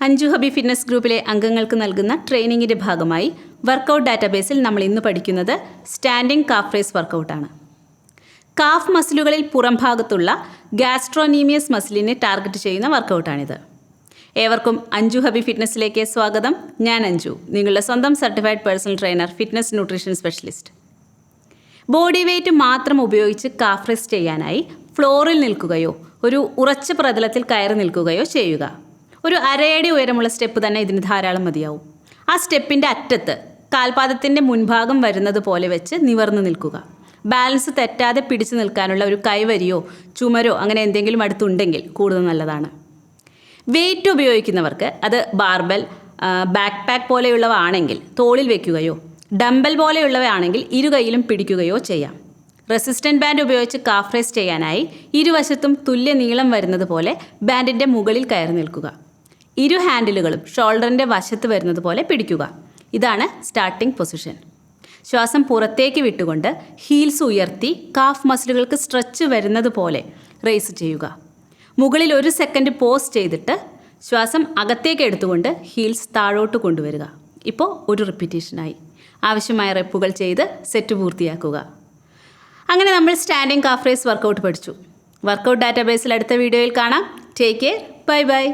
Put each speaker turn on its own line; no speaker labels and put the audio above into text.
Anju Hampi fitness ഗ്രൂപ്പിലെ അംഗങ്ങൾക്ക് നൽകുന്ന ട്രെയിനിങ്ങിന്റെ ഭാഗമായി വർക്കൗട്ട് ഡാറ്റാബേസിൽ നമ്മൾ ഇന്ന് പഠിക്കുന്നത് സ്റ്റാൻഡിംഗ് കാഫ് റേസ് വർക്കൗട്ടാണ് കാഫ് മസിലുകളിൽ പുറംഭാഗത്തുള്ള ഗാസ്ട്രോനീമിയസ് മസിലിനെ ടാർഗറ്റ് ചെയ്യുന്ന വർക്കൗട്ടാണിത് ഏവർക്കും അഞ്ജു ഹബി ഫിറ്റ്നസ്സിലേക്ക് സ്വാഗതം. ഞാൻ അഞ്ജു നിങ്ങളുടെ സ്വന്തം certified personal trainer fitness nutrition specialist body weight മാത്രം ഉപയോഗിച്ച് കാഫ് റേസ് ചെയ്യാനായി ഫ്ലോറിൽ നിൽക്കുകയോ ഒരു ഉറച്ച പ്രതലത്തിൽ കയറി നിൽക്കുകയോ ചെയ്യുക. ഒരു അരയടി ഉയരമുള്ള സ്റ്റെപ്പ് തന്നെ ഇതിന് ധാരാളം മതിയാവും. ആ സ്റ്റെപ്പിന്റെ അറ്റത്ത് കാൽപാദത്തിന്റെ മുൻഭാഗം വരുന്നത് പോലെ വെച്ച് നിവർന്നു നിൽക്കുക. ബാലൻസ് തെറ്റാതെ പിടിച്ചു നിൽക്കാനുള്ള ഒരു കൈവരിയോ ചുമരോ അങ്ങനെ എന്തെങ്കിലും അടുത്തുണ്ടെങ്കിൽ കൂടുതൽ നല്ലതാണ്. വെയിറ്റ് ഉപയോഗിക്കുന്നവർക്ക് അത് ബാർബൽ ബാക്ക് പാക്ക് പോലെയുള്ളവ ആണെങ്കിൽ തോളിൽ വെക്കുകയോ ഡംബൽ പോലെയുള്ളവയാണെങ്കിൽ ഇരു കൈയിലും പിടിക്കുകയോ ചെയ്യാം. റെസിസ്റ്റന്റ് ബാൻഡ് ഉപയോഗിച്ച് കാഫ് ചെയ്യാനായി ഇരുവശത്തും തുല്യ നീളം വരുന്നത് പോലെ ബാൻഡിന്റെ മുകളിൽ കയറി നിൽക്കുക. ഇരു ഹാൻഡിലുകളും ഷോൾഡറിന്റെ വശത്ത് വരുന്നത് പോലെ പിടിക്കുക. ഇതാണ് സ്റ്റാർട്ടിംഗ് പൊസിഷൻ ശ്വാസം പുറത്തേക്ക് വിട്ടുകൊണ്ട് ഹീൽസ് ഉയർത്തി കാഫ് മസിലുകൾക്ക് സ്ട്രെച്ച് വരുന്നത് പോലെ റേസ് ചെയ്യുക. മുകളിൽ ഒരു സെക്കൻഡ് പോസ് ചെയ്തിട്ട് ശ്വാസം അകത്തേക്ക് എടുത്തുകൊണ്ട് ഹീൽസ് താഴോട്ട് കൊണ്ടുവരിക. ഇപ്പോൾ ഒരു റിപ്പീറ്റേഷനായി ആവശ്യമായ റെപ്പുകൾ ചെയ്ത് സെറ്റ് പൂർത്തിയാക്കുക. അങ്ങനെ നമ്മൾ സ്റ്റാൻഡിംഗ് കാഫ് റേസ് വർക്കൗട്ട് പഠിച്ചു. വർക്കൗട്ട് ഡാറ്റാബേസിൽ അടുത്ത വീഡിയോയിൽ കാണാം. Take care bye bye